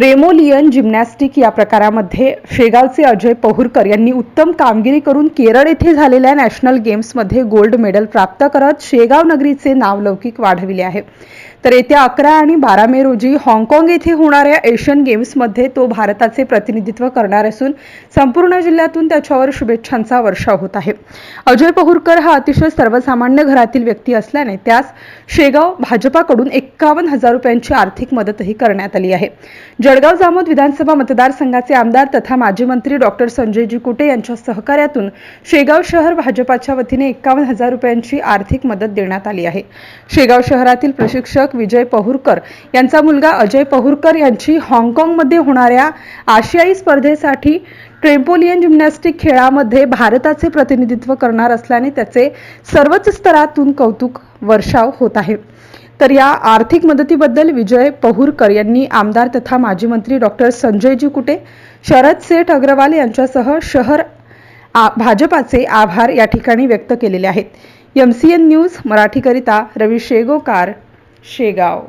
रेमोलियन gymnastic या प्रकारामध्ये शेगावचे अजय पहुरकर यांनी उत्तम कामगिरी करून केरळ येथे झालेल्या नॅशनल गेम्समध्ये गोल्ड मेडल प्राप्त करत शेगाव नगरीचे नावलौकिक वाढविले आहे. तर येत्या अकरा आणि बारा मे रोजी हाँगकाँग येथे होणाऱ्या एशियन गेम्समध्ये तो भारताचे प्रतिनिधित्व करणार असून संपूर्ण जिल्ह्यातून त्याच्यावर शुभेच्छांचा वर्षाव होत आहे. अजय पहुरकर हा अतिशय सर्वसामान्य घरातील व्यक्ती असल्याने त्यास शेगाव भाजपाकडून एक्कावन्न हजार रुपयांची आर्थिक मदतही करण्यात आली आहे. जळगाव जामोद विधानसभा मतदारसंघाचे आमदार तथा माजी मंत्री डॉक्टर संजयजी कुटे यांच्या सहकार्यातून शेगाव शहर भाजपाच्या वतीने एक्कावन्न हजार रुपयांची आर्थिक मदत देण्यात आली आहे. शेगाव शहरातील प्रशिक्षक विजय पहुरकर यांचा मुलगा अजय पहुरकर यांची हाँगकाँगमध्ये होणाऱ्या आशियाई स्पर्धेसाठी ट्रेम्पोलियन जिम्नॅस्टिक खेळामध्ये भारताचे प्रतिनिधित्व करणार असल्याने त्याचे सर्वच स्तरातून कौतुक वर्षाव होत आहे. तर या आर्थिक मदतीबद्दल विजय पहुरकर यांनी आमदार तथा माजी मंत्री डॉक्टर संजयजी कुटे शरद सेठ अग्रवाल यांच्यासह शहर आ- भाजपाचे आभार या ठिकाणी व्यक्त केलेले आहेत. एम सी एन न्यूज मराठीकरिता रवी शेगोकार शेगाव.